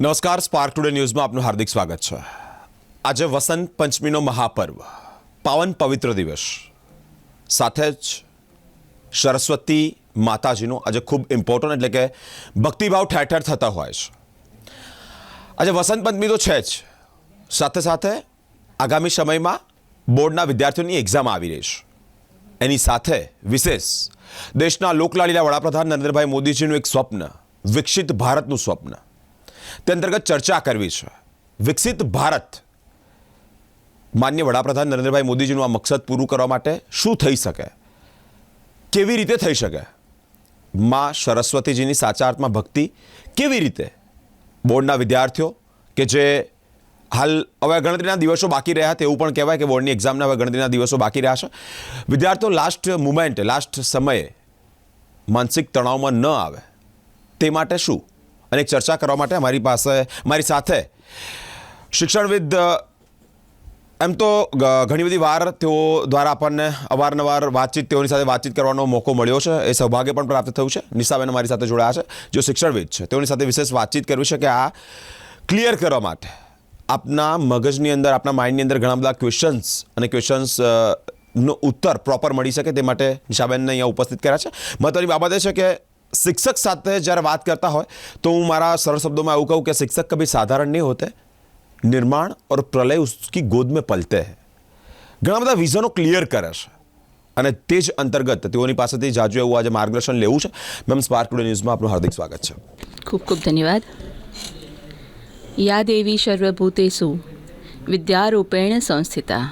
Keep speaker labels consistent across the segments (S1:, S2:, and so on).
S1: નમસ્કાર spark today ન્યૂઝમાં આપનું હાર્દિક સ્વાગત છે. આજે વસંત પંચમીનો મહાપર્વ, પાવન પવિત્ર દિવસ. સાથે જ સરસ્વતી માતાજીનો આજે ખૂબ ઇમ્પોર્ટન્ટ એટલે કે ભક્તિભાવ ઠેર ઠેર થતા હોય છે. આજે વસંત પંચમી તો છે જ. સાથે સાથે આગામી સમયમાં બોર્ડના વિદ્યાર્થીઓની એક્ઝામ આવી રહી છે. એની સાથે વિશેષ દેશના લોકલાડીલા વડાપ્રધાન નરેન્દ્રભાઈ મોદીજીનું એક સ્વપ્ન, વિકસિત ભારતનું સ્વપ્ન. તે અંતર્ગત ચર્ચા કરવી છે. વિકસિત ભારત. માન્ય વડાપ્રધાન નરેન્દ્રભાઈ મોદીજીનું આ મકસદ પૂરું કરવા માટે શું થઈ શકે? કેવી રીતે થઈ શકે? માં સરસ્વતીજીની સાચા અર્થમાં ભક્તિ કેવી રીતે? બોર્ડના વિદ્યાર્થીઓ કે જે હાલ હવે ગણતરીના દિવસો બાકી રહ્યા તેવું પણ કહેવાય કે બોર્ડની એક્ઝામના હવે ગણતરીના દિવસો બાકી રહ્યા છે. વિદ્યાર્થીઓ લાસ્ટ મુમેન્ટ લાસ્ટ સમયે માનસિક તણાવમાં ન આવે. તે માટે શું? અને ચર્ચા કરવા માટે મારી પાસે, મારી સાથે શિક્ષણવિદ એમ તો ઘણી બધી વાર તેઓ દ્વારા આપણને અવારનવાર વાતચીત, તેઓની સાથે વાતચીત કરવાનો મોકો મળ્યો છે. એ સૌભાગ્ય પણ પ્રાપ્ત થયું છે. નિશાબેન મારી સાથે જોડાયા છે, જે શિક્ષણવિદ છે. તેઓની સાથે વિશેષ વાતચીત કરવી છે કે આ ક્લિયર કરવા માટે આપના મગજની અંદર, આપના માઇન્ડની અંદર ઘણા બધા ક્વેશ્ચન્સ અને ક્વેશ્ચન્સ નો ઉત્તર પ્રોપર મળી શકે તે માટે નિશાબેનને અહીંયા ઉપસ્થિત કર્યા છે. મહત્વની બાબત એ છે કે શિક્ષક સાથે જ્યારે વાત કરતા હોય તો હું મારા સરળ શબ્દોમાં એવું કહું કે શિક્ષક કભી સાધારણ નહીં હોતે निर्माण और प्रलय उसकी गोद में पलते हैं ઘણા બધા વિઝનો ક્લિયર કરે છે અને તે જ અંતર્ગત તેઓની પાસેથી જાજુ એવું આજે માર્ગદર્શન લેવું છે મેમ સ્પાર્ક ટુડે ન્યૂઝમાં આપનું હાર્દિક સ્વાગત છે
S2: ખૂબ ખૂબ ધન્યવાદ યા દેવી સર્વભૂતેષુ વિદ્યારૂપેણ સંસ્થિતા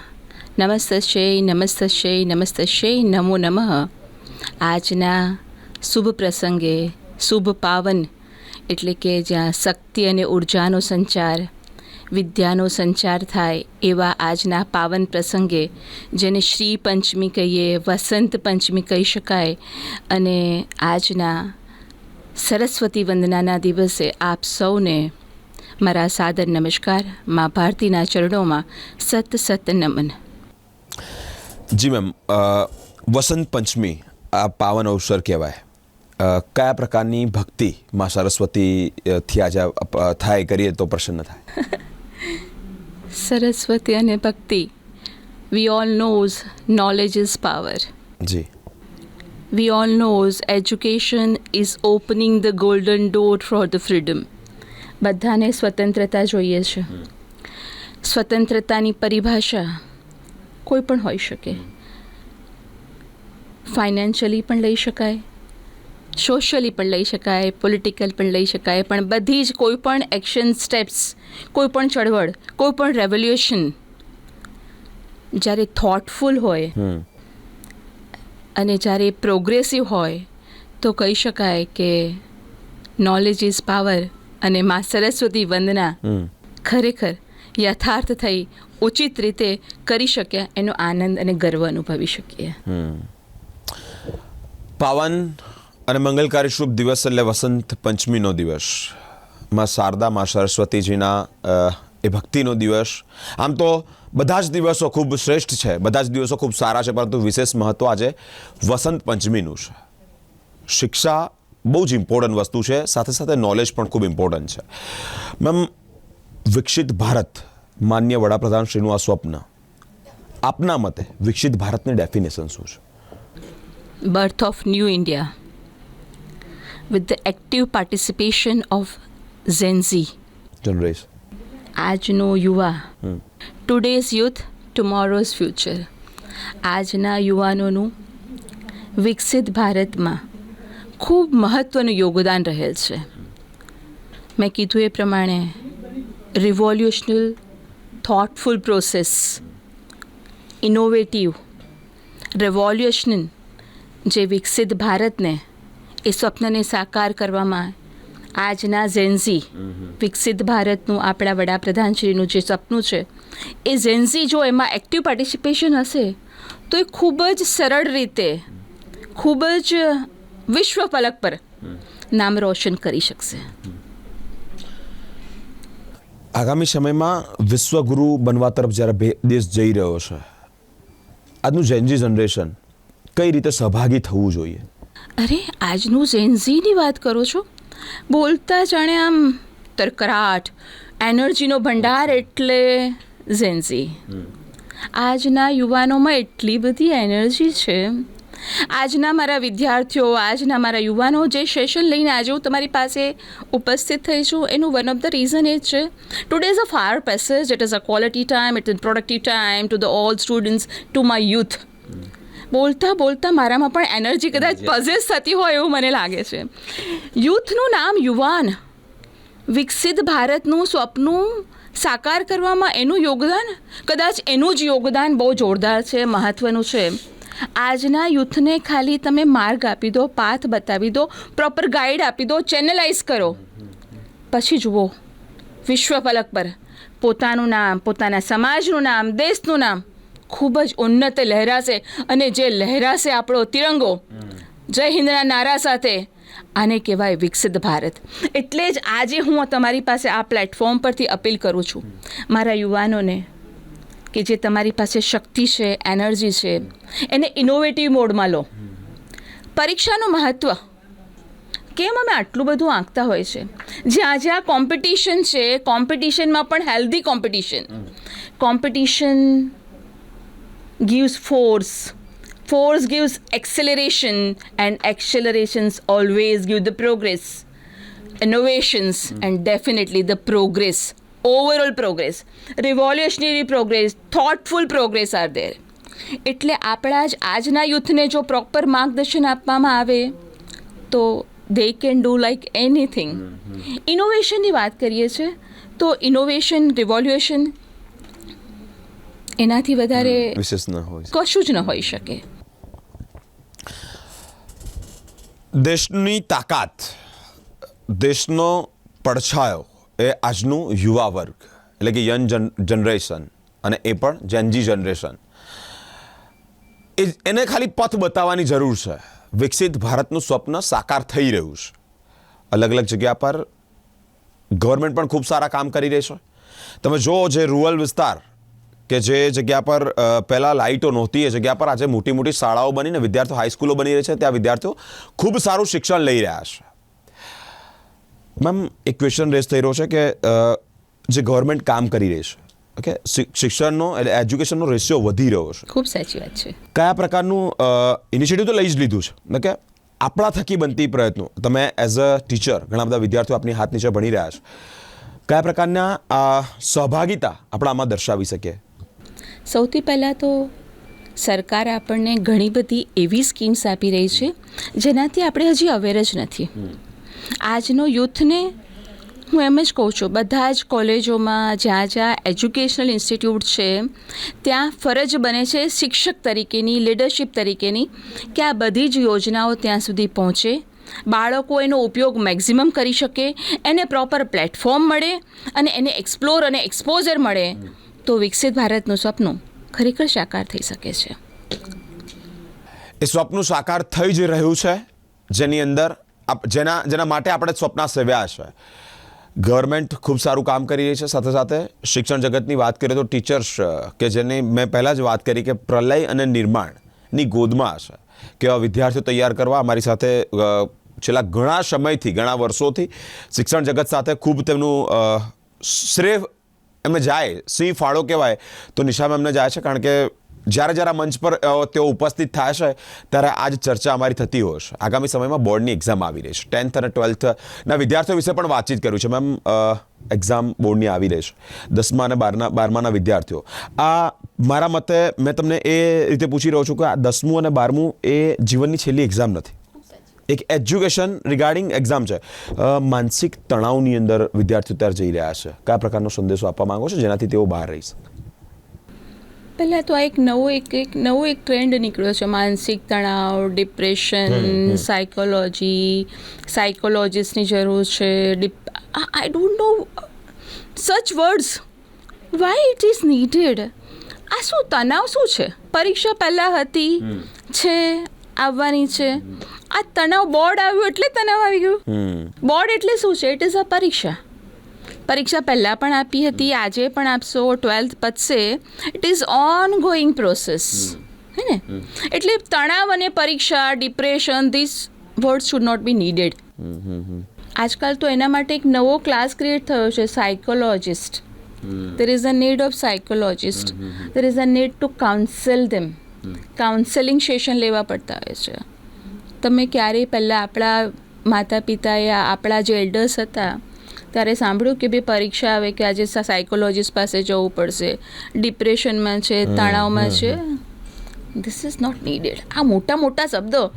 S2: નમસ્તશ્ચય નમસ્તશ્ચય નમસ્તશ્ચય નમો નમઃ આજના શુભ પ્રસંગે, શુભ પાવન, એટલે કે જ્યાં શક્તિ અને ઉર્જાનો સંચાર, વિદ્યાનો સંચાર થાય એવા આજના પાવન પ્રસંગે, જેને શ્રી પંચમી કહીએ, વસંત પંચમી કહી શકાય, અને આજના સરસ્વતી વંદનાના દિવસે આપ સૌને મારા સાદર નમસ્કાર, મા ભારતીના ચરણોમાં સત સત નમન.
S1: જી મેમ વસંત પંચમી આ પાવન અવસર કહેવાય. કયા પ્રકારની ભક્તિ માં સરસ્વતી થી આજે થાય કરીએ તો પ્રસન્ન થાય.
S2: સરસ્વતી અને ભક્તિ. We all knows knowledge is power
S1: G.
S2: We all knows education is opening the golden door for the freedom બધાને સ્વતંત્રતા જોઈએ છે. સ્વતંત્રતાની પરિભાષા કોઈ પણ હોઈ શકે. ફાઇનાન્શિયલી પણ લઈ શકાય. સોશિયલી પણ લઈ શકાય પોલિટિકલ પણ લઈ શકાય પણ બધી જ કોઈ પણ એક્શન સ્ટેપ્સ કોઈ પણ ચળવળ કોઈ પણ રેવલ્યુશન જ્યારે થોટફુલ હોય
S1: હમ.
S2: અને જ્યારે પ્રોગ્રેસિવ હોય તો કહી શકાય કે નોલેજ ઇઝ પાવર અને મા સરસ્વતી વંદના ખરેખર યથાર્થ થઈ ઉચિત રીતે કરી શક્યા એનો આનંદ અને ગર્વ અનુભવી શકીએ.
S1: પાવન અને મંગલકારી શુભ દિવસ એટલે વસંત પંચમીનો દિવસ. માં શારદા, માં સરસ્વતીજીના એ ભક્તિનો દિવસ. આમ તો બધા જ દિવસો ખૂબ શ્રેષ્ઠ છે. બધા જ દિવસો ખૂબ સારા છે, પરંતુ વિશેષ મહત્ત્વ આજે વસંત પંચમીનું છે. શિક્ષા બહુ જ ઇમ્પોર્ટન્ટ વસ્તુ છે, સાથે સાથે નોલેજ પણ ખૂબ ઇમ્પોર્ટન્ટ છે. મેમ, વિકસિત ભારત, માન્ય વડાપ્રધાન શ્રીનું આ સ્વપ્ન. આપના મતે વિકસિત ભારતની ડેફિનેશન શું છે?
S2: Birth of new India. With the active participation of Gen Z.
S1: Generation.
S2: આજનો યુવા ટુડેઝ યુથ ટુમોરોઝ ફ્યુચર આજના યુવાનોનું વિકસિત ભારતમાં ખૂબ મહત્ત્વનું યોગદાન રહેલ છે મેં કીધું એ પ્રમાણે revolutional thoughtful process innovative revolution જે વિકસિત ભારતને એ સ્વપ્નને સાકાર કરવામાં આજના ઝેન્ઝી વિકસિત ભારતનું આપણા વડાપ્રધાનશ્રીનું જે સપનું છે, એ ઝેન્ઝી જો એમાં એક્ટિવ પાર્ટિસિપેશન હશે, તો એ ખૂબ જ સરળ રીતે, ખૂબ જ વિશ્વ પલક પર નામ રોશન કરી શકશે.
S1: આગામી સમયમાં વિશ્વગુરુ બનવા તરફ જ્યારે દેશ જઈ રહ્યો છે, આજનું જેનજી જનરેશન કઈ રીતે સહભાગી થવું જોઈએ?
S2: અરે, આજનું ઝેન્ઝીની વાત કરો છો? બોલતા જાણે આમ તરકરાટ, એનર્જીનો ભંડાર એટલે ઝેન્ઝી આજના યુવાનોમાં એટલી બધી એનર્જી છે. આજના મારા વિદ્યાર્થીઓ, આજના મારા યુવાનો જે સેશન લઈને આજે હું તમારી પાસે ઉપસ્થિત થઈ છું, એનું વન ઓફ ધ રીઝન એ છે. Today is a far passage it is a quality time it is productive time to the all students to my youth બોલતા બોલતા મારામાં પણ એનર્જી કદાચ પઝેસ થતી હોય એવું મને લાગે છે. યુથનું નામ યુવાન. વિકસિત ભારતનું સ્વપ્નું સાકાર કરવામાં એનું યોગદાન? કદાચ એનું જ યોગદાન બહુ જોરદાર છે મહત્ત્વનું છે. આજના યુથને ખાલી તમે માર્ગ આપી દો પાથ બતાવી દો પ્રોપર ગાઈડ આપી દો ચેનલાઇઝ કરો. પછી જુઓ વિશ્વ ફલક પર. પોતાનું નામ પોતાના સમાજનું નામ દેશનું નામ. ખૂબ જ ઉન્નત લહેરાશે અને જે લહેરાશે આપણો તિરંગો જય હિન્દના નારા સાથે આને કહેવાય વિકસિત ભારત. એટલે જ આજે હું તમારી પાસે આ પ્લેટફોર્મ પરથી અપીલ કરું છું. મારા યુવાનોને કે જે તમારી પાસે શક્તિ છે એનર્જી છે એને ઇનોવેટિવ મોડમાં લો. પરીક્ષાનું મહત્ત્વ કેમ અમે આટલું બધું આંકતા હોય છે? જ્યાં જ્યાં કોમ્પિટિશન છે કોમ્પિટિશનમાં પણ healthy competition competition gives force force gives acceleration and accelerations always give the progress innovations mm. and definitely the progress overall progress revolutionary progress thoughtful progress are there એટલે આપણા જ આજના યુથને જો પ્રોપર માર્ગદર્શન આપવામાં આવે તો they can do like anything ઇનોવેશનની વાત કરીએ છીએ તો ઇનોવેશન રિવોલ્યુશન એનાથી વધારે
S1: વિશેષ ન હોય.
S2: કશું જ ન હોઈ શકે.
S1: દેશની તાકાત દેશનો પડછાયો એ આજનું યુવા વર્ગ એટલે કે યંગ જનરેશન અને એ પણ જેનજી જનરેશન. એ એને ખાલી પથ બતાવવાની જરૂર છે. વિકસિત ભારતનું સ્વપ્ન સાકાર થઈ રહ્યું છે. અલગ અલગ જગ્યા પર ગવર્મેન્ટ પણ ખૂબ સારા કામ કરી રહી છે. તમે જુઓ જે રૂરલ વિસ્તાર કે જે જગ્યા પર પહેલાં લાઇટો નહોતી એ જગ્યા પર આજે મોટી મોટી શાળાઓ બનીને વિદ્યાર્થીઓ હાઈસ્કૂલો બની રહી છે ત્યાં વિદ્યાર્થીઓ ખૂબ સારું શિક્ષણ લઈ રહ્યા છે. મેમ એક ક્વેશ્ચન રેસ થઈ રહ્યો છે કે જે ગવર્મેન્ટ કામ કરી રહી છે ઓકે શિક્ષણનો એટલે એજ્યુકેશનનો રેશિયો વધી રહ્યો છે.
S2: ખૂબ સાચી વાત છે.
S1: કયા પ્રકારનું ઇનિશિયેટિવ તો લઈ જ લીધું છે ઓકે કે આપણા થકી બનતી પ્રયત્નો. તમે એઝ અ ટીચર ઘણા બધા વિદ્યાર્થીઓ આપની હાથ નીચે ભણી રહ્યા છે. કયા પ્રકારના સહભાગિતા આપણે આમાં દર્શાવી શકીએ?
S2: સૌથી પહેલાં તો સરકાર આપણને ઘણી બધી એવી સ્કીમ્સ આપી રહી છે જેનાથી આપણે હજી અવેર જ નથી. આજનો યુથને હું એમ જ કહું છું બધા જ કોલેજોમાં જ્યાં જ્યાં એજ્યુકેશનલ ઇન્સ્ટિટ્યૂટ છે ત્યાં ફરજ બને છે શિક્ષક તરીકેની લીડરશિપ તરીકેની કે આ બધી જ યોજનાઓ ત્યાં સુધી પહોંચે. બાળકો એનો ઉપયોગ મેક્ઝિમમ કરી શકે એને પ્રોપર પ્લેટફોર્મ મળે અને એને એક્સપ્લોર અને એક્સપોઝર મળે. તો વિકસિત ભારતનું સપનું ખરેખર સાકાર થઈ શકે છે.
S1: એ સ્વપ્ન સાકાર થઈ જ રહ્યું છે. જેની અંદર જેના જેના માટે આપણે સ્વપ્ન સેવ્યા છે. ગવર્મેન્ટ ખૂબ સારું કામ કરી રહી છે. સાથે સાથે શિક્ષણ જગતની વાત કરીએ તો ટીચર્સ કે જેની મેં પહેલાં જ વાત કરી કે પ્રલય અને નિર્માણની ગોદમાં છે. કેવા વિદ્યાર્થીઓ તૈયાર કરવા અમારી સાથે છેલ્લા ઘણા સમયથી, ઘણા વર્ષોથી શિક્ષણ જગત સાથે ખૂબ તેમનું શ્રેય એમને જાય. સિંહ ફાળો કહેવાય તો નિશામાં એમને જાય છે કારણ કે જ્યારે જ્યારે મંચ પર તેઓ ઉપસ્થિત છે, ત્યારે આ જ ચર્ચા અમારી થતી હોય છે. આગામી સમયમાં બોર્ડની એક્ઝામ આવી રહી છે. ટેન્થ અને ટ્વેલ્થના વિદ્યાર્થીઓ વિશે પણ વાતચીત કર્યું છે. મેમ એક્ઝામ બોર્ડની આવી રહી છે. દસમા અને બારના, બારમાના વિદ્યાર્થીઓ. આ મારા મતે મેં તમને એ રીતે પૂછી રહ્યો છું કે આ દસમું અને બારમું એ જીવનની છેલ્લી એક્ઝામ નથી. એક એજ્યુકેશન રિગાર્ડિંગ એક્ઝામ છે. માનસિક તણાવની અંદર વિદ્યાર્થીઓ અત્યારે જઈ રહ્યા છે. કયા પ્રકારનો સંદેશો આપવા માંગો છો જેનાથી તેઓ બહાર રહી શકે?
S2: પહેલાં તો આ એક નવો એક એક નવો એક ટ્રેન્ડ નીકળ્યો છે. માનસિક તણાવ ડિપ્રેશન સાયકોલોજી સાયકોલોજીસ્ટની જરૂર છે. Dip I don't know such words why it is needed આ શું તણાવ શું છે? પરીક્ષા પહેલાં હતી છે આવવાની છે. આ તણાવ બોર્ડ આવ્યું એટલે તણાવ આવી ગયું. બોર્ડ એટલે શું છે? ઇટ ઇઝ અ પરીક્ષા. પરીક્ષા પહેલાં પણ આપી હતી આજે પણ આપશો twelfth પતશે. It is on going process હે ને? એટલે તણાવ અને પરીક્ષા depression this word should not be needed આજકાલ તો એના માટે એક નવો ક્લાસ ક્રિએટ થયો છે psychologist there is a need of psychologist there is a need to counsel them. Counselling session લેવા પડતા હોય છે. તમે ક્યારેય પહેલાં આપણા માતા પિતા યા આપણા જે એલ્ડર્સ હતા ત્યારે સાંભળ્યું કે ભાઈ પરીક્ષા આવે કે આજે સાયકોલોજીસ્ટ પાસે જવું પડશે ડિપ્રેશનમાં છે તણાવમાં છે? ધીસ ઇઝ નોટ નીડેડ આ મોટા મોટા શબ્દો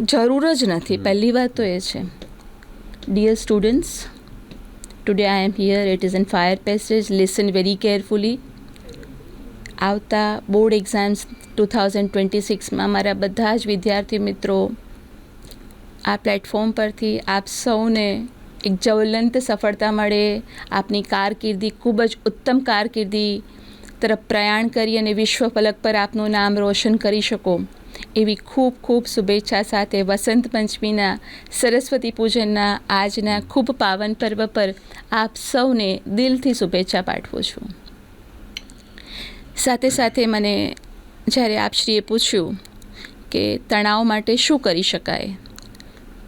S2: જરૂર જ નથી. પહેલી વાત તો એ છે. Dear students today I am here it is in fire passage listen very carefully આવતા board exams two thousand twenty સિક્સમાં મારા બધા જ વિદ્યાર્થી મિત્રો આ પ્લેટફોર્મ પરથી આપ સૌને એક જ્વલંત સફળતા મળે, આપની કારકિર્દી ખૂબ જ ઉત્તમ કારકિર્દી તરફ પ્રયાણ કરી અને વિશ્વ ફલક પર આપનું નામ રોશન કરી શકો. એવી ખૂબ ખૂબ શુભેચ્છા સાથે વસંત પંચમીના, સરસ્વતી પૂજનના, આજના ખૂબ પાવન પર્વ પર આપ સૌને દિલથી શુભેચ્છા પાઠવું છું. સાથે સાથે મને જ્યારે આપશ્રીએ પૂછ્યું કે તણાવ માટે શું કરી શકાય,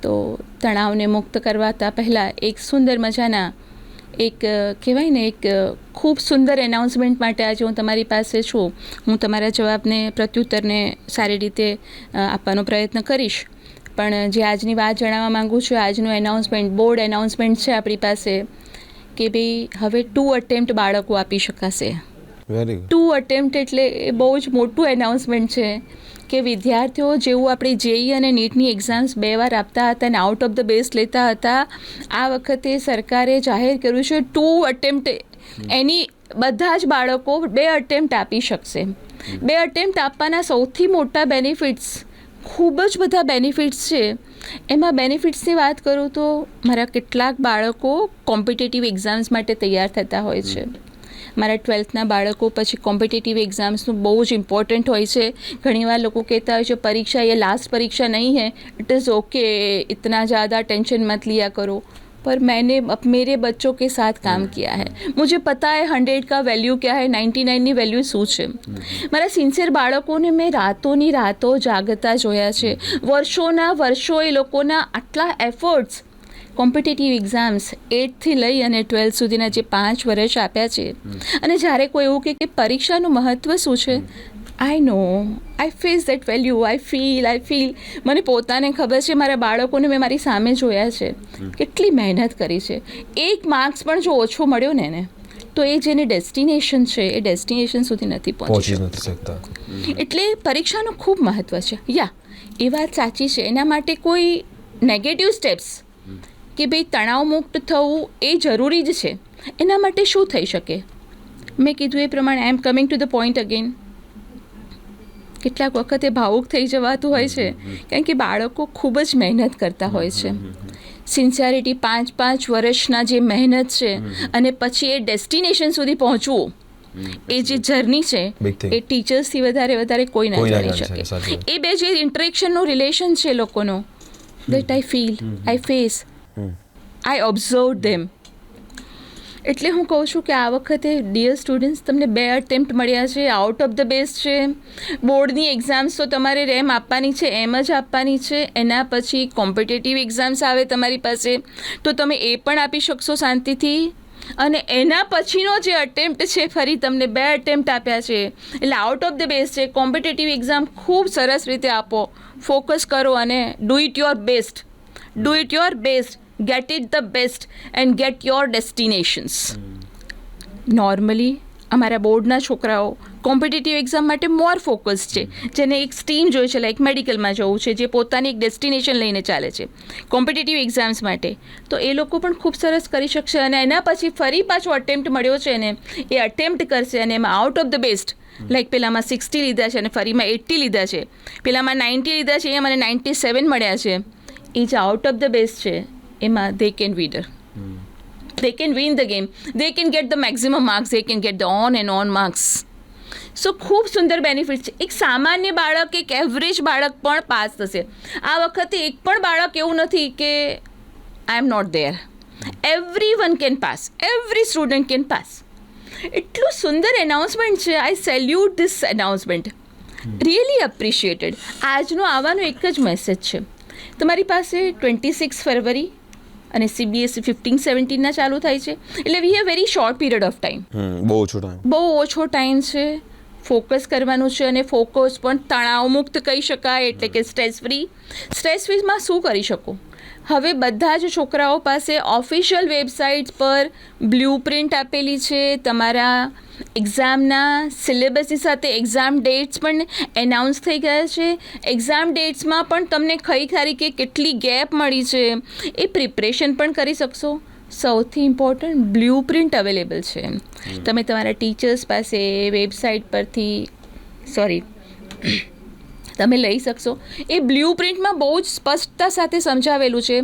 S2: તો તણાવને મુક્ત કરવાતા પહેલાં એક સુંદર મજાના એક, કહેવાય ને, એક ખૂબ સુંદર એનાઉન્સમેન્ટ માટે આજે હું તમારી પાસે છું. હું તમારા જવાબને, પ્રત્યુત્તરને સારી રીતે આપવાનો પ્રયત્ન કરીશ. પણ જે આજની વાત જણાવવા માગું છું, આજનું એનાઉન્સમેન્ટ બોર્ડ એનાઉન્સમેન્ટ છે આપણી પાસે કે ભાઈ હવે ટુ અટેમ્પ્ટ બાળકો આપી શકાશે. ટુ અટેમ્પ્ટ એટલે એ બહુ જ મોટું એનાઉન્સમેન્ટ છે કે વિદ્યાર્થીઓ જેવું આપણે જેઈ અને નીટની એક્ઝામ્સ બે વાર આપતા હતા અને આઉટ ઓફ ધ બેસ્ટ લેતા હતા, આ વખતે સરકારે જાહેર કર્યું છે ટુ અટેમ્પ્ટ એની બધા જ બાળકો બે અટેમ્પ્ટ આપી શકશે. બે અટેમ્પ્ટ આપવાના સૌથી મોટા બેનિફિટ્સ ખૂબ જ બધા બેનિફિટ્સ છે. એમાં બેનિફિટ્સની વાત કરું તો મારા કેટલાક બાળકો કોમ્પિટેટિવ એક્ઝામ્સ માટે તૈયાર થતા હોય છે. મારા ટ્વેલ્થના બાળકો પછી કોમ્પિટેટિવ એક્ઝામ્સનું બહુ જ ઇમ્પોર્ટન્ટ હોય છે ઘણીવાર લોકો કહેતા હોય છે परीक्षा ये लास्ट परीक्षा नहीं है इट इज़ ओके इतना ज़्यादा टेंशन मत लिया करो पर मैंने अब मेरे बच्चों के साथ काम किया है मुझे पता है हंड्रेड का वैल्यू क्या है नाइन्टी નાઇનની વેલ્યુ શું છે મારા સિન્સિયર બાળકોને મેં રાતોની રાતો જાગતા જોયા છે વર્ષોના વર્ષો એ લોકોના આટલા એફર્ટ્સ કોમ્પિટેટિવ એક્ઝામ્સ એટથી લઈ અને ટ્વેલ્થ સુધીના જે પાંચ વર્ષ આપ્યા છે. અને જ્યારે કોઈ એવું કે પરીક્ષાનું મહત્ત્વ શું છે? I know I face that value I feel I feel મને પોતાને ખબર છે મારા બાળકોને મેં મારી સામે જોયા છે. કેટલી મહેનત કરી છે. એક માર્ક્સ પણ જો ઓછો મળ્યો ને એને તો એ જેની ડેસ્ટિનેશન છે એ ડેસ્ટિનેશન સુધી નથી પહોંચી
S3: પહોંચી નથી શકતા.
S2: એટલે પરીક્ષાનું ખૂબ મહત્ત્વ છે. યા એ વાત સાચી છે. એના માટે કોઈ નેગેટિવ સ્ટેપ્સ કે ભાઈ તણાવ મુક્ત થવું એ જરૂરી જ છે. એના માટે શું થઈ શકે? મેં કીધું એ પ્રમાણે I am coming to the point again કેટલાક વખતે ભાવુક થઈ જવાતું હોય છે કારણ કે બાળકો ખૂબ જ મહેનત કરતા હોય છે. સિન્સિયરિટી પાંચ પાંચ વર્ષના જે મહેનત છે અને પછી એ ડેસ્ટિનેશન સુધી પહોંચવું એ જે જર્ની છે એ ટીચર્સથી વધારે વધારે કોઈ ના જાણી
S3: શકે.
S2: એ બે જે ઇન્ટરેક્શનનું રિલેશન છે લોકોનો that I feel I face I observe them એટલે હું કહું છું કે આ વખતે ડિયર સ્ટુડન્ટ્સ તમને બે અટેમ્પ્ટ મળ્યા છે. આઉટ ઓફ ધ બેસ્ટ છે. બોર્ડની એક્ઝામ્સ તો તમારે રેમ આપવાની છે, એમ જ આપવાની છે. એના પછી કોમ્પિટેટિવ એક્ઝામ્સ આવે તમારી પાસે. તો તમે એ પણ આપી શકશો શાંતિથી. અને એના પછીનો જે અટેમ્પ્ટ છે, ફરી તમને બે અટેમ્પ્ટ આપ્યા છે. એટલે આઉટ ઓફ ધ બેસ્ટ છે. કોમ્પિટેટિવ એક્ઝામ ખૂબ સરસ રીતે આપો. ફોકસ કરો અને do it your best do it your best get it the best and get your destinations normally અમારા બોર્ડના છોકરાઓ કોમ્પિટિટિવ એક્ઝામ માટે મોર ફોકસ છે. જેને એક સ્ટ્રીમ જોઈએ છે લાઈક મેડિકલમાં જવું છે, જે પોતાની એક ડેસ્ટિનેશન લઈને ચાલે છે. કોમ્પિટિટિવ એક્ઝામ્સ માટે. તો એ લોકો પણ ખૂબ સરસ કરી શકશે અને એના પછી ફરી પાછો અટેમ્પ્ટ મળ્યો છે ને એ અટેમ્પ્ટ કરશે અને એમાં out of the best like પેલામાં સિક્સટી લીધા છે અને ફરીમાં એટ્ટી લીધા છે. પેલામાં નાઇન્ટી લીધા છે એ મને નાઇન્ટી સેવન મળ્યા છે. એ જે આઉટ ઓફ ધ બેસ્ટ છે એમાં they can whether they can win the game. They can get the maximum marks. They can get the on and on marks. So ખૂબ સુંદર બેનિફિટ છે. એક સામાન્ય બાળક એક એવરેજ બાળક પણ પાસ થશે. આ વખતે એક પણ બાળક એવું નથી કે I am not there everyone can pass every student can pass એટલું સુંદર એનાઉન્સમેન્ટ છે. I salute this announcement really appreciated આજનો આવવાનો એક જ મેસેજ છે. તમારી પાસે ટ્વેન્ટી સિક્સ ફરવરી અને સીબીએસસી ફિફ્ટીન સેવન્ટીનના ચાલુ થાય છે. એટલે we have very short period of
S1: time બહુ ઓછો ટાઈમ
S2: બહુ ઓછો ટાઈમ છે. ફોકસ કરવાનું છે અને ફોકસ પણ તણાવમુક્ત કહી શકાય એટલે કે સ્ટ્રેસ ફ્રી સ્ટ્રેસ ફ્રીમાં શું કરી શકો? હવે બધા જ છોકરાઓ પાસે ઓફિશિયલ વેબસાઇટ્સ પર બ્લુ પ્રિન્ટ આપેલી છે. તમારા એક્ઝામના સિલેબસની સાથે એક્ઝામ ડેટ્સ પણ એનાઉન્સ થઈ ગયા છે. એક્ઝામ ડેટ્સમાં પણ તમને કઈ તારીખે કેટલી ગેપ મળી છે એ પ્રિપરેશન પણ કરી શકશો. સૌથી ઇમ્પોર્ટન્ટ બ્લુ પ્રિન્ટ અવેલેબલ છે તમે તમારા ટીચર્સ પાસે વેબસાઇટ પરથી સોરી તમે લઈ શકશો. એ બ્લુ પ્રિન્ટમાં બહુ જ સ્પષ્ટતા સાથે સમજાવેલું છે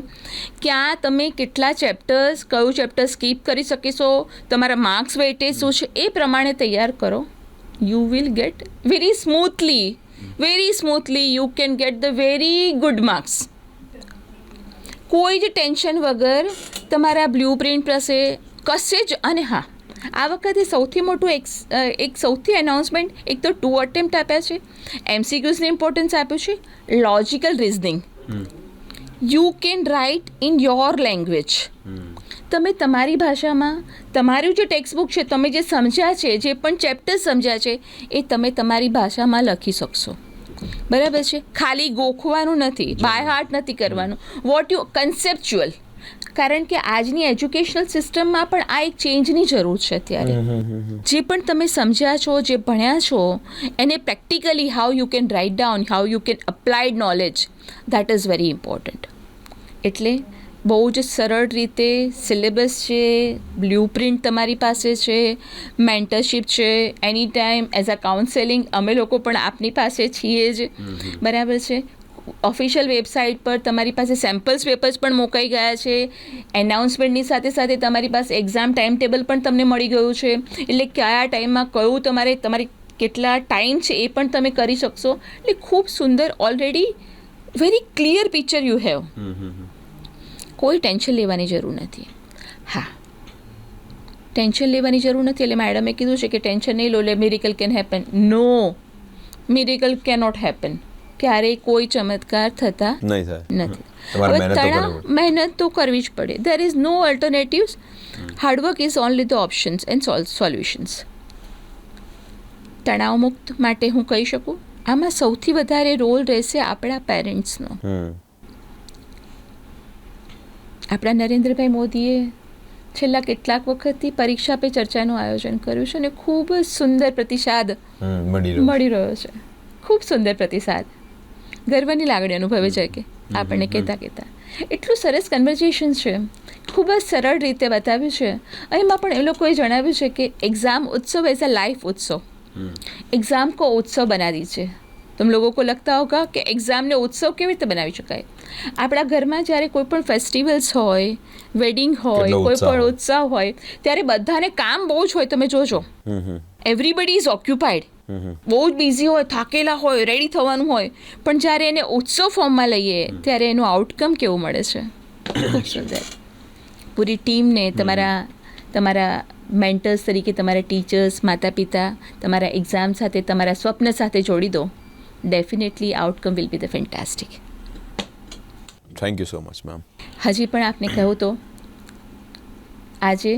S2: ક્યાં તમે કેટલા ચેપ્ટર્સ કયું ચેપ્ટર સ્કીપ કરી શકીશો તમારા માર્ક્સ વેટેજ શું છે એ પ્રમાણે તૈયાર કરો. You will get very smoothly very smoothly you can get the very good marks કોઈ જ ટેન્શન વગર તમારા બ્લુ પ્રિન્ટ પાસે કશે જ, અને હા, આ વખતે સૌથી મોટું એક એક સૌથી એનાઉન્સમેન્ટ એક તો ટુ અટેમ્પ્ટ આપ્યા છે. એમસીક્યુઝને ઇમ્પોર્ટન્સ આપ્યું છે. Logical reasoning you can write in your language તમે તમારી ભાષામાં, તમારું જે ટેક્સ્ટબુક છે, તમે જે સમજ્યા છે, જે પણ ચેપ્ટર સમજ્યા છે, એ તમે તમારી ભાષામાં લખી શકશો. બરાબર છે. ખાલી ગોખવાનું નથી બાય હાર્ટ નથી કરવાનું. વોટ યુ કન્સેપ્ચ્યુઅલ કારણ કે આજની એજ્યુકેશનલ સિસ્ટમમાં પણ આ એક ચેન્જની જરૂર છે અત્યારે. જે પણ તમે સમજ્યા છો જે ભણ્યા છો એને practically how you can write down how you can applied knowledge that is very important એટલે બહુ જ સરળ રીતે સિલેબસ છે બ્લુ પ્રિન્ટ તમારી પાસે છે મેન્ટરશીપ છે any time as a counselling અમે લોકો પણ આપની પાસે છીએ જ. બરાબર છે? ઓફિશિયલ વેબસાઇટ પર તમારી પાસે સેમ્પલ્સ પેપર્સ પણ મોકાઈ ગયા છે. એનાઉન્સમેન્ટની સાથે સાથે તમારી પાસે એક્ઝામ ટાઈમ ટેબલ પણ તમને મળી ગયું છે. એટલે કયા ટાઈમમાં કયું તમારે તમારી કેટલા ટાઈમ છે એ પણ તમે કરી શકશો. એટલે ખૂબ સુંદર already very clear picture you have કોઈ ટેન્શન લેવાની જરૂર નથી. હા. ટેન્શન લેવાની જરૂર નથી એટલે મેડમે કીધું છે કે ટેન્શન નહીં લો એટલે miracle can happen no miracle cannot happen ક્યારેય કોઈ ચમત્કાર થતા નથી. હવે તણાવ મહેનત તો કરવી જ પડે. There is no alternatives hard work is only the options and solutions તણાવ મુક્ત માટે હું કહી શકું? આમાં સૌથી વધારે રોલ રહેશે આપણા પેરેન્ટ્સનો આપણા નરેન્દ્રભાઈ મોદીએ છેલ્લા કેટલાક વખતથી પરીક્ષા પે ચર્ચાનું આયોજન કર્યું છે અને ખૂબ જ સુંદર પ્રતિસાદ
S1: મળી રહ્યો
S2: છે. ખૂબ સુંદર પ્રતિસાદ. ગર્વની લાગણી અનુભવે છે કે આપણને કહેતા કહેતા. એટલું સરસ કન્વર્ઝેશન છે. ખૂબ જ સરળ રીતે બતાવ્યું છે. એમાં પણ એ લોકોએ જણાવ્યું છે કે એક્ઝામ ઉત્સવ એઝ અ લાઈફ ઉત્સવ. એક્ઝામ કો ઉત્સવ બનાવી દીજે તમે લોકો કો લગતા હોગા કે એક્ઝામને ઉત્સવ કેવી રીતે બનાવી શકાય આપણા ઘરમાં જ્યારે કોઈ પણ ફેસ્ટિવલ્સ હોય વેડિંગ હોય કોઈ પણ ઉત્સવ હોય ત્યારે બધાને કામ બહુ જ હોય તમે જોજો એવરીબડી ઇઝ ઓક્યુપાઈડ બહુ જ બિઝી હોય થાકેલા હોય રેડી થવાનું હોય પણ જ્યારે એને ઉત્સવ ફોર્મમાં લઈએ ત્યારે એનું આઉટકમ કેવું મળે છે પૂરી ટીમને તમારા તમારા મેન્ટર્સ તરીકે તમારા ટીચર્સ માતા પિતા તમારા એક્ઝામ સાથે તમારા સ્વપ્ન સાથે જોડી દો definitely outcome will be the fantastic
S1: thank you so much ma'am
S2: હજી પણ આપને કહું તો આજે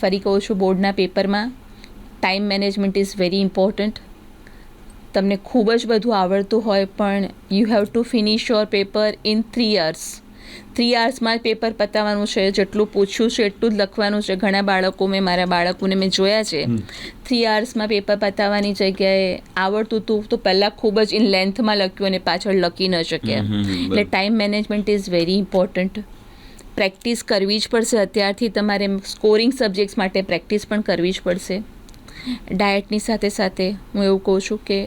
S2: ફરી કહું છું બોર્ડના પેપરમાં time management is very important તમને ખૂબ જ બધું આવડતું હોય પણ you have to finish your paper in three years three આર્સમાં જ પેપર પતાવવાનું છે જેટલું પૂછ્યું છે એટલું જ લખવાનું છે. ઘણા બાળકો મેં મારા બાળકોને મેં જોયા છે. થ્રી આર્સમાં પેપર પતાવવાની જગ્યાએ આવડતું હતું તો પહેલાં ખૂબ જ ઇન લેન્થમાં લખ્યું અને પાછળ લખી ન શક્યા. એટલે time management is very important practice કરવી જ પડશે. અત્યારથી તમારે સ્કોરિંગ સબ્જેક્ટ્સ માટે પ્રેક્ટિસ પણ કરવી જ પડશે. ડાયટની સાથે સાથે હું એવું કહું છું કે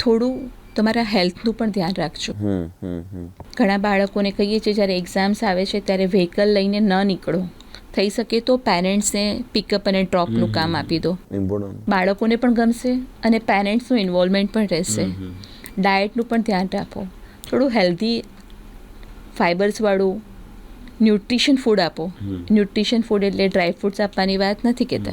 S2: થોડું તમારા હેલ્થનું પણ ધ્યાન રાખજો.
S1: હમ હમ હમ.
S2: ઘણા બાળકોને કહીએ છીએ જ્યારે એક્ઝામ્સ આવે છે ત્યારે વ્હીકલ લઈને ન નીકળો. થઈ શકે તો પેરેન્ટ્સને પિકઅપ અને ડ્રોપનું કામ આપી દો. બાળકોને પણ ગમશે અને પેરેન્ટ્સનું ઇન્વોલ્વમેન્ટ પણ રહેશે. ડાયટનું પણ ધ્યાન રાખો. થોડું હેલ્ધી ફાઇબર્સવાળું ન્યુટ્રિશન ફૂડ આપો. ન્યુટ્રિશન ફૂડ એટલે ડ્રાય ફ્રૂટ્સ આપવાની વાત નથી કહેતા.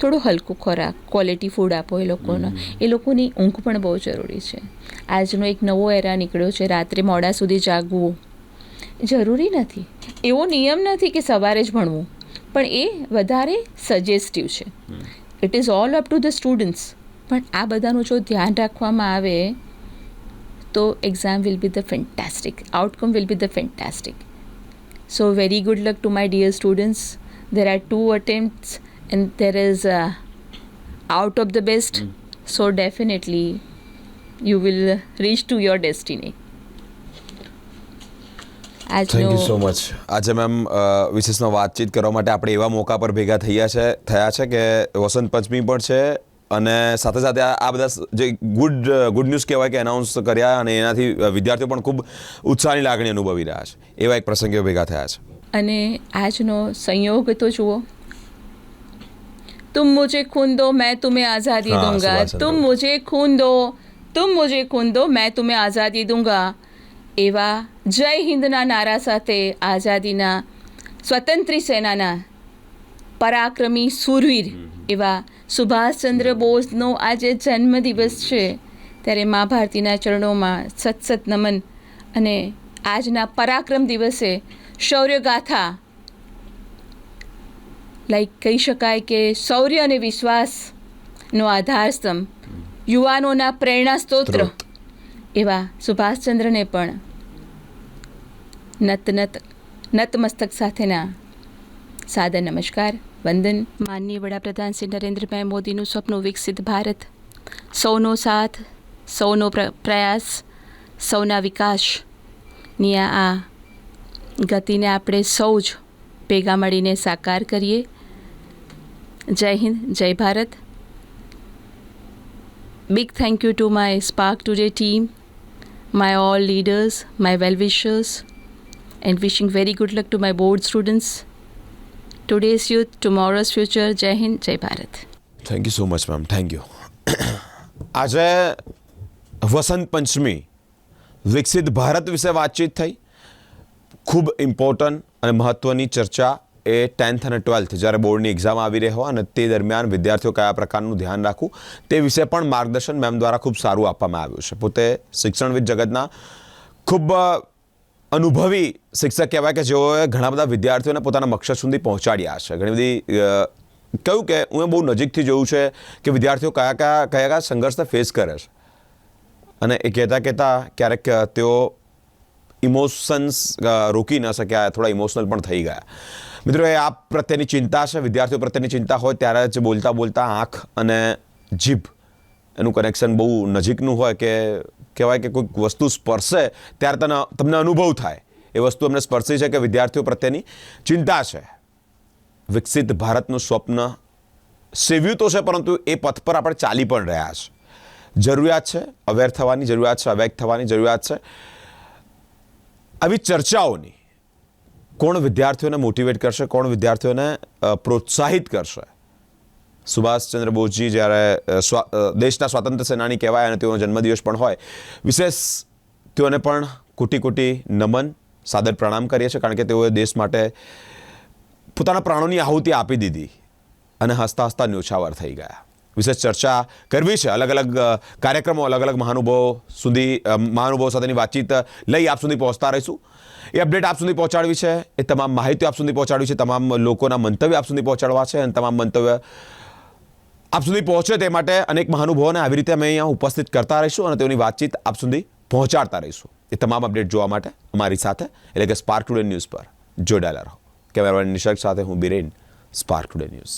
S2: થોડું હલકું ખોરાક ક્વોલિટી ફૂડ આપો એ લોકોને. એ લોકોની ઊંઘ પણ બહુ જરૂરી છે. આજનો એક નવો એરા નીકળ્યો છે રાત્રે મોડા સુધી જાગવું. જરૂરી નથી. એવો નિયમ નથી કે સવારે જ ભણવું. પણ એ વધારે સજેસ્ટિવ છે. It is all up to the students પણ આ બધાનું જો ધ્યાન રાખવામાં આવે તો exam will be the fantastic outcome will be the fantastic so very good luck to my dear students there are two attempts. And there is uh, out of the best so definitely you will reach to your destiny.
S1: Thank you
S2: so
S1: much આજે ma'am વિશેષનો વાતચીત કરવા માટે આપણે એવા મોકા પર ભેગા થયા છે થયા છે કે વસંત પંચમી પણ છે અને સાથે સાથે આ બધા જે ગુડ ગુડ ન્યૂઝ કહેવાય કે એનાઉન્સ કર્યા અને એનાથી વિદ્યાર્થીઓ પણ ખૂબ ઉત્સાહની લાગણી અનુભવી રહ્યા છે. એવા એક પ્રસંગે ભેગા થયા છે.
S2: અને આજનો સંયોગ તો જુઓ तुम मुझे खून दो मैं तुम्हें आज़ादी
S1: हाँ,
S2: दूंगा
S1: सुभाष चंद्र
S2: तुम मुझे खून दो तुम मुझे खून दो मैं तुम्हें આઝાદી દૂંગા એવા જય હિન્દના નારા સાથે આઝાદીના સ્વતંત્રી સેનાના પરાક્રમી સુરવીર એવા સુભાષચંદ્ર બોઝનો આજે જન્મદિવસ છે ત્યારે મા ભારતીના ચરણોમાં સત સત નમન અને આજના પરાક્રમ દિવસે શૌર્યગાથા લાઈક કહી શકાય કે શૌર્ય અને વિશ્વાસનો આધારસ્તંભ યુવાનોના પ્રેરણા સ્ત્રોત્ર
S1: સ્ત્રોત.
S2: એવા સુભાષચંદ્રને પણ નત નત નતમસ્તક સાથેના સાદર નમસ્કાર વંદન. માનનીય વડાપ્રધાન શ્રી નરેન્દ્રભાઈ મોદીનું સ્વપ્ન વિકસિત ભારત. સૌનો સાથ સૌનો પ્ર- પ્રયાસ સૌના વિકાસની આ ગતિને આપણે સૌ જ ભેગા મળીને સાકાર કરીએ. જય હિન્દ જય Bharat big thank you to my Spark Today team my all leaders my well wishers and wishing very good luck to my board students today's youth tomorrow's future જય હિન્દ જય Bharat
S1: thank you so much ma'am thank you આજે વસંત પંચમી વિકસિત ભારત વિશે વાતચીત થઈ ખૂબ important અને મહત્ત્વની ચર્ચા એ ટેન્થ અને ટ્વેલ્થ જ્યારે બોર્ડની એક્ઝામ આવી રહી હોય અને તે દરમિયાન વિદ્યાર્થીઓ કયા પ્રકારનું ધ્યાન રાખવું, તે વિશે પણ માર્ગદર્શન મેમ દ્વારા ખૂબ સારું આપવામાં આવ્યું છે. પોતે શિક્ષણવિદ જગતના ખૂબ અનુભવી શિક્ષક કહેવાય કે જેઓએ ઘણા બધા વિદ્યાર્થીઓને પોતાના મકસદ સુધી પહોંચાડ્યા છે. ઘણી બધી કહ્યું કે હું એ બહુ નજીકથી જોયું છે કે વિદ્યાર્થીઓ કયા કયા કયા કયા સંઘર્ષને ફેસ કરે છે. અને એ કહેતા કહેતા ક્યારેક તેઓ ઇમોશન્સ રોકી ન શક્યા, થોડા ઇમોશનલ પણ થઈ ગયા. મિત્રો, એ આપ પ્રત્યેની ચિંતા છે, વિદ્યાર્થીઓ પ્રત્યેની ચિંતા હોય ત્યારે જ બોલતા બોલતા આંખ અને જીભ એનું કનેક્શન બહુ નજીકનું હોય કે કહેવાય કે કોઈક વસ્તુ સ્પર્શે ત્યારે તને, તમને અનુભવ થાય. એ વસ્તુ અમને સ્પર્શી છે કે વિદ્યાર્થીઓ પ્રત્યેની ચિંતા છે. વિકસિત ભારતનું સ્વપ્ન સેવ્યું તો છે, પરંતુ એ પથ પર આપણે ચાલી પણ રહ્યા છે. જરૂરિયાત છે અવેર થવાની જરૂરિયાત છે અવેક થવાની જરૂરિયાત છે. આવી ચર્ચાઓની કોણ વિદ્યાર્થીઓને મોટિવેટ કરશે, કોણ વિદ્યાર્થીઓને પ્રોત્સાહિત કરશે? સુભાષચંદ્ર બોઝજી જ્યારે દેશના સ્વાતંત્ર્ય સેનાની કહેવાય અને તેઓનો જન્મદિવસ પણ હોય, વિશેષ તેઓને પણ કોટી કોટી નમન, સાદર પ્રણામ કરીએ છીએ કારણ કે તેઓએ દેશ માટે પોતાના પ્રાણોની આહુતિ આપી દીધી અને હસતા હસતા ન્યોછાવર થઈ ગયા. વિશેષ ચર્ચા કરવી છે. અલગ અલગ કાર્યક્રમો અલગ અલગ મહાનુભાવો સુધી મહાનુભાવો સાથેની વાતચીત લઈ આપ સુધી પહોંચતા રહીશું. એ અપડેટ આપ સુધી પહોંચાડવી છે, એ તમામ માહિતી આપ સુધી પહોંચાડવી છે, તમામ લોકોના મંતવ્ય આપ સુધી પહોંચાડવા છે અને તમામ મંતવ્ય આપ સુધી પહોંચે તે માટે અનેક મહાનુભાવોને આવી રીતે અમે અહીંયા ઉપસ્થિત કરતા રહીશું અને તેઓની વાતચીત આપ સુધી પહોંચાડતા રહીશું. એ તમામ અપડેટ જોવા માટે અમારી સાથે, એટલે કે સ્પાર્ક ટુડે ન્યૂઝ પર જોડાયેલા રહો. કેમેરામેન નિશર્ક સાથે હું બિરેન સ્પાર્ક ટુડે ન્યૂઝ